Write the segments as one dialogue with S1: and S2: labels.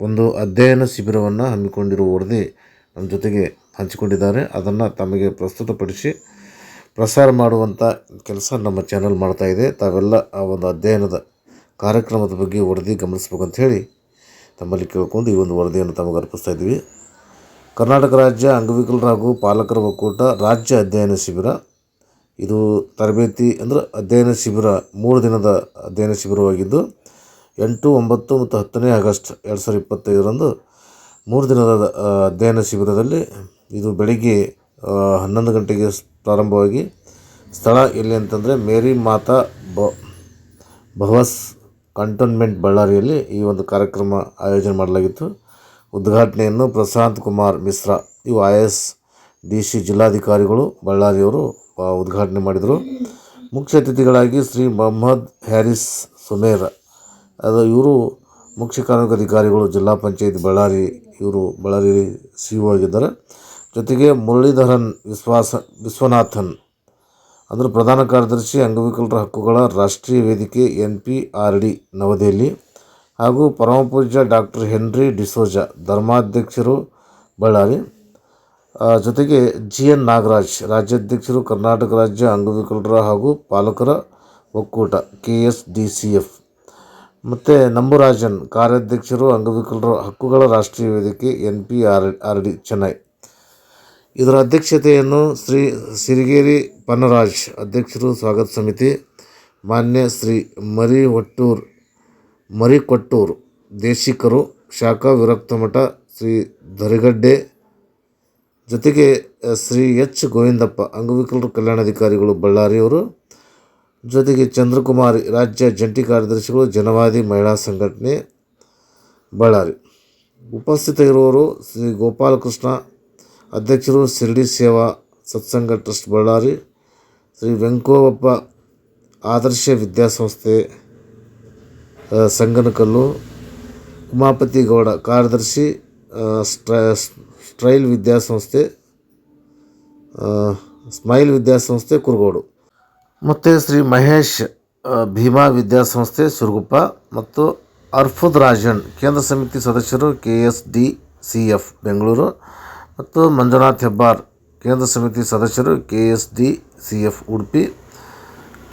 S1: ಒಂದು ಅಧ್ಯಯನ ಶಿಬಿರವನ್ನು ಹಮ್ಮಿಕೊಂಡಿರುವ ವರದಿ ನಮ್ಮ ಜೊತೆಗೆ ಹಂಚಿಕೊಂಡಿದ್ದಾರೆ. ಅದನ್ನು ತಮಗೆ ಪ್ರಸ್ತುತಪಡಿಸಿ ಪ್ರಸಾರ ಮಾಡುವಂಥ ಕೆಲಸ ನಮ್ಮ ಚಾನಲ್ ಮಾಡ್ತಾ ಇದೆ. ತಾವೆಲ್ಲ ಆ ಒಂದು ಅಧ್ಯಯನದ ಕಾರ್ಯಕ್ರಮದ ಬಗ್ಗೆ ವರದಿ ಗಮನಿಸ್ಬೇಕಂತ ಹೇಳಿ ತಮ್ಮಲ್ಲಿ ಕೇಳಿಕೊಂಡು ಈ ಒಂದು ವರದಿಯನ್ನು ತಮಗೆ ಅರ್ಪಿಸ್ತಾ ಇದ್ದೀವಿ. ಕರ್ನಾಟಕ ರಾಜ್ಯ ಅಂಗವಿಕಲರ ಹಾಗೂ ಪಾಲಕರ ಒಕ್ಕೂಟ ರಾಜ್ಯ ಅಧ್ಯಯನ ಶಿಬಿರ. ಇದು ತರಬೇತಿ ಅಂದರೆ ಅಧ್ಯಯನ ಶಿಬಿರ ಮೂರು ದಿನದ ಅಧ್ಯಯನ ಶಿಬಿರವಾಗಿದ್ದು ಎಂಟು, ಒಂಬತ್ತು ಮತ್ತು ಹತ್ತನೇ ಆಗಸ್ಟ್ ಎರಡು ಸಾವಿರದ ಇಪ್ಪತ್ತೈದರಂದು ಮೂರು ದಿನದ ಅಧ್ಯಯನ ಶಿಬಿರದಲ್ಲಿ ಇದು ಬೆಳಿಗ್ಗೆ ಹನ್ನೊಂದು ಗಂಟೆಗೆ ಪ್ರಾರಂಭವಾಗಿ ಸ್ಥಳ ಎಲ್ಲಿ ಅಂತಂದರೆ ಮೇರಿ ಮಾತಾ ಬ, ಭವಸ್ ಕಂಟೋನ್ಮೆಂಟ್ ಬಳ್ಳಾರಿಯಲ್ಲಿ ಈ ಒಂದು ಕಾರ್ಯಕ್ರಮ ಆಯೋಜನೆ ಮಾಡಲಾಗಿತ್ತು. ಉದ್ಘಾಟನೆಯನ್ನು ಪ್ರಶಾಂತ್ ಕುಮಾರ್ ಮಿಶ್ರಾ, ಇವು ಐ ಎಸ್ ಡಿ ಸಿ ಜಿಲ್ಲಾಧಿಕಾರಿಗಳು ಬಳ್ಳಾರಿಯವರು ಉದ್ಘಾಟನೆ ಮಾಡಿದರು. ಮುಖ್ಯ ಅತಿಥಿಗಳಾಗಿ ಶ್ರೀ ಮೊಹಮ್ಮದ್ ಹ್ಯಾರಿಸ್ ಸುಮೇರ್ ಅದು ಇವರು ಮುಖ್ಯ ಕಾರ್ಯನಿರ್ವಹಣಾಧಿಕಾರಿಗಳು ಜಿಲ್ಲಾ ಪಂಚಾಯತ್ ಬಳ್ಳಾರಿ ಇವರು ಬಳ್ಳಾರಿ ಸಿ ಒ ಆಗಿದ್ದಾರೆ. ಜೊತೆಗೆ ಮುರಳೀಧರನ್ ವಿಶ್ವಾಸ, ವಿಶ್ವನಾಥನ್ ಅಂದರೆ ಪ್ರಧಾನ ಕಾರ್ಯದರ್ಶಿ, ಅಂಗವಿಕಲರ ಹಕ್ಕುಗಳ ರಾಷ್ಟ್ರೀಯ ವೇದಿಕೆ, N P, R D Navadehali ಹಾಗೂ ಪರಮಪೂಜ್ಯ ಡಾಕ್ಟರ್ ಹೆನ್ರಿ ಡಿಸೋಜ, ಧರ್ಮಾಧ್ಯಕ್ಷರು ಬಳ್ಳಾರಿ. ಜೊತೆಗೆ ಜಿ ಎನ್ ನಾಗರಾಜ್, ರಾಜ್ಯಾಧ್ಯಕ್ಷರು ಕರ್ನಾಟಕ ರಾಜ್ಯ ಅಂಗವಿಕಲರ ಹಾಗೂ ಪಾಲಕರ ಒಕ್ಕೂಟ, K S D C F. ಮತ್ತು ನಂಬುರಾಜನ್, ಕಾರ್ಯಾಧ್ಯಕ್ಷರು, ಅಂಗವಿಕಲರ, ಹಕ್ಕುಗಳ ರಾಷ್ಟ್ರೀಯ ವೇದಿಕೆ N P R R D Chennai. ಇದರ ಅಧ್ಯಕ್ಷತೆಯನ್ನು ಶ್ರೀ ಸಿರಿಗೇರಿ ಪನ್ನರಾಜ್ ಅಧ್ಯಕ್ಷರು ಸ್ವಾಗತ ಸಮಿತಿ, ಮಾನ್ಯ ಶ್ರೀ ಮರಿ ಒಟ್ಟೂರ್ ಮರಿಕೊಟ್ಟೂರು, ದೇಶಿಕರು, ಶಾಖಾ ವಿರಕ್ತ ಮಠ, ಶ್ರೀ ದರಿಗಡ್ಡೆ ಜೊತೆಗೆ ಶ್ರೀ ಎಚ್ ಗೋವಿಂದಪ್ಪ, ಅಂಗವಿಕಲರ ಕಲ್ಯಾಣಾಧಿಕಾರಿಗಳು, ಬಳ್ಳಾರಿಯವರು ಜೊತೆಗೆ ಚಂದ್ರಕುಮಾರಿ ರಾಜ್ಯ ಜಂಟಿ ಕಾರ್ಯದರ್ಶಿಗಳು ಜನವಾದಿ ಮಹಿಳಾ ಸಂಘಟನೆ ಬಳ್ಳಾರಿ ಉಪಸ್ಥಿತರಿರುವವರು ಶ್ರೀ ಗೋಪಾಲಕೃಷ್ಣ ಅಧ್ಯಕ್ಷರು ಶಿರ್ಡಿ ಸೇವಾ ಸತ್ಸಂಗ ಟ್ರಸ್ಟ್ ಬಳ್ಳಾರಿ ಶ್ರೀ ವೆಂಕೋಬಪ್ಪ ಆದರ್ಶ ವಿದ್ಯಾಸಂಸ್ಥೆ ಆ, ಸಂಗನಕಲ್ಲು ಉಮಾಪತಿ ಗೌಡ ಕಾರ್ಯದರ್ಶಿ ಆ, ಸ್ಟ್ರ- ಸ್ಟ್ರೈಲ್ ವಿದ್ಯಾಸಂಸ್ಥೆ ಆ, ಸ್ಮೈಲ್ ವಿದ್ಯಾಸಂಸ್ಥೆ ಕುರುಗೋಡು ಮತ್ತು ಶ್ರೀ ಮಹೇಶ್ ಭೀಮಾ ವಿದ್ಯಾಸಂಸ್ಥೆ, ಸುರಗುಪ್ಪ ಮತ್ತು ಅರ್ಫುದ್ ರಾಜನ್, ಕೇಂದ್ರ ಸಮಿತಿ ಸದಸ್ಯರು K S D C F, Bengaluru ಮತ್ತು ಮಂಜುನಾಥ್ ಹೆಬ್ಬಾರ್, ಕೇಂದ್ರ ಸಮಿತಿ ಸದಸ್ಯರು K S D C F, Udupi.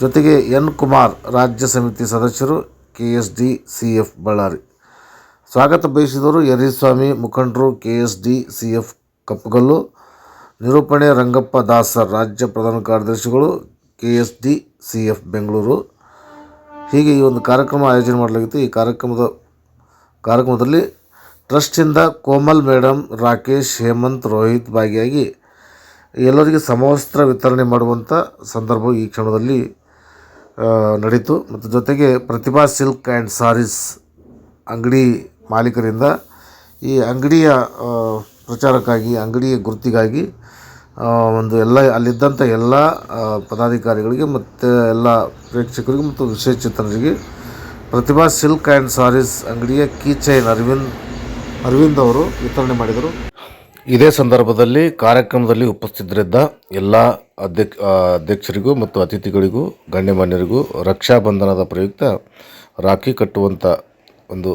S1: ಜೊತೆಗೆ ಎನ್ ಕುಮಾರ್, ರಾಜ್ಯ ಸಮಿತಿ ಸದಸ್ಯರು K S D C F, Ballari. ಸ್ವಾಗತ ಬಯಸಿದವರು ಯರಿಸ್ವಾಮಿ ಮುಖಂಡರು K S D C F, Kappagallu, ನಿರೂಪಣೆ ರಂಗಪ್ಪ ದಾಸರ್, ರಾಜ್ಯ ಪ್ರಧಾನ ಕಾರ್ಯದರ್ಶಿಗಳು K S D, C F Bengaluru. ಹೀಗೆ ಈ ಒಂದು ಕಾರ್ಯಕ್ರಮ ಆಯೋಜನೆ ಮಾಡಲಾಗಿತ್ತು. ಈ ಕಾರ್ಯಕ್ರಮದ ಕಾರ್ಯಕ್ರಮದಲ್ಲಿ ಟ್ರಸ್ಟಿಂದ ಕೋಮಲ್ ಮೇಡಮ್ ರಾಕೇಶ್, ಹೇಮಂತ್, ರೋಹಿತ್ ಭಾಗಿಯಾಗಿ ಎಲ್ಲರಿಗೆ ಸಮವಸ್ತ್ರ ವಿತರಣೆ ಮಾಡುವಂಥ ಸಂದರ್ಭ ಈ ಕ್ಷಣದಲ್ಲಿ ನಡೀತು. ಮತ್ತು ಜೊತೆಗೆ ಪ್ರತಿಭಾ ಸಿಲ್ಕ್ ಆ್ಯಂಡ್ ಸಾರೀಸ್ ಅಂಗಡಿ ಮಾಲೀಕರಿಂದ ಈ ಅಂಗಡಿಯ ಪ್ರಚಾರಕ್ಕಾಗಿ, ಅಂಗಡಿಯ ಗುರುತಿಗಾಗಿ ಒಂದು ಎಲ್ಲ ಅಲ್ಲಿದ್ದಂಥ ಎಲ್ಲ ಪದಾಧಿಕಾರಿಗಳಿಗೆ ಮತ್ತು ಎಲ್ಲ ಪ್ರೇಕ್ಷಕರಿಗೆ ಮತ್ತು ವಿಶೇಷ ಚಿತ್ರರಿಗೆ ಪ್ರತಿಭಾ ಸಿಲ್ಕ್ ಆ್ಯಂಡ್ ಸಾರೀಸ್ ಅಂಗಡಿಯ ಕೀ ಚೈನ್ ಅರವಿಂದ್ ಅರವಿಂದ್ ಅವರು ವಿತರಣೆ ಮಾಡಿದರು. ಇದೇ ಸಂದರ್ಭದಲ್ಲಿ ಕಾರ್ಯಕ್ರಮದಲ್ಲಿ ಉಪಸ್ಥಿತರಿದ್ದ ಎಲ್ಲ ಅಧ್ಯಕ್ಷ ಅಧ್ಯಕ್ಷರಿಗೂ ಮತ್ತು ಅತಿಥಿಗಳಿಗೂ, ಗಣ್ಯಮಾನ್ಯರಿಗೂ ರಕ್ಷಾಬಂಧನದ ಪ್ರಯುಕ್ತ ರಾಖಿ ಕಟ್ಟುವಂಥ ಒಂದು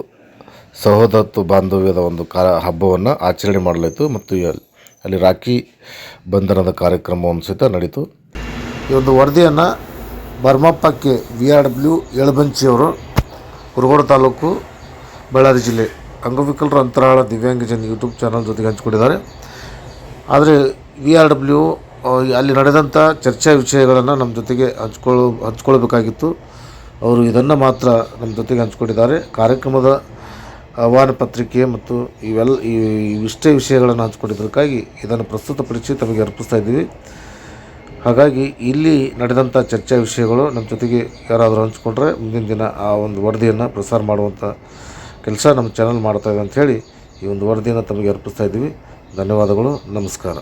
S1: ಸಹೋದರತ್ವ ಬಾಂಧವ್ಯದ ಒಂದು ಕಾ, ಹಬ್ಬವನ್ನು ಆಚರಣೆ ಮಾಡಲಾಯಿತು ಮತ್ತು ಅಲ್ಲಿ ರಾಖಿ ಬಂಧನದ ಕಾರ್ಯಕ್ರಮವನ್ನು ಸಹಿತ ನಡೀತು. ಈ ಒಂದು ವರದಿಯನ್ನು ಬರ್ಮಪ್ಪಕ್ಕೆ ವಿ ಆರ್ ಡಬ್ಲ್ಯೂ ಯಳಬಂಚಿಯವರು, ಕುರುಗೋಡು ತಾಲೂಕು, ಬಳ್ಳಾರಿ ಜಿಲ್ಲೆ ಅಂಗವಿಕಲರ ಅಂತರಾಳ ದಿವ್ಯಾಂಗಜನ್ ಯೂಟ್ಯೂಬ್ ಚಾನಲ್ ಜೊತೆಗೆ ಹಂಚಿಕೊಂಡಿದ್ದಾರೆ. ಆದರೆ ವಿ ಆರ್ ಡಬ್ಲ್ಯೂ ಅಲ್ಲಿ ನಡೆದಂಥ ಚರ್ಚಾ ವಿಷಯಗಳನ್ನು ನಮ್ಮ ಜೊತೆಗೆ ಹಂಚ್ಕೊಳ್ಳೋ, ಹಂಚ್ಕೊಳ್ಬೇಕಾಗಿತ್ತು. ಅವರು ಇದನ್ನು ಮಾತ್ರ ನಮ್ಮ ಜೊತೆಗೆ ಹಂಚ್ಕೊಂಡಿದ್ದಾರೆ. ಕಾರ್ಯಕ್ರಮದ ಆಹ್ವಾನ ಪತ್ರಿಕೆ ಮತ್ತು ಇವೆಲ್ಲ ಈ ಇಷ್ಟೇ ವಿಷಯಗಳನ್ನು ಹಂಚಿಕೊಂಡಿದ್ದಕ್ಕಾಗಿ ಇದನ್ನು ಪ್ರಸ್ತುತಪಡಿಸಿ ತಮಗೆ ಅರ್ಪಿಸ್ತಾ ಇದ್ದೀವಿ. ಹಾಗಾಗಿ ಇಲ್ಲಿ ನಡೆದಂಥ ಚರ್ಚಾ ವಿಷಯಗಳು ನಮ್ಮ ಜೊತೆಗೆ ಯಾರಾದರೂ ಹಂಚಿಕೊಂಡ್ರೆ ಮುಂದಿನ ದಿನ ಆ ಒಂದು ವರದಿಯನ್ನು ಪ್ರಸಾರ ಮಾಡುವಂಥ ಕೆಲಸ ನಮ್ಮ ಚಾನಲ್ ಮಾಡ್ತಾಯಿದೆ ಅಂಥೇಳಿ ಈ ಒಂದು ವರದಿಯನ್ನು ತಮಗೆ ಅರ್ಪಿಸ್ತಾ ಇದ್ದೀವಿ. ಧನ್ಯವಾದಗಳು. ನಮಸ್ಕಾರ.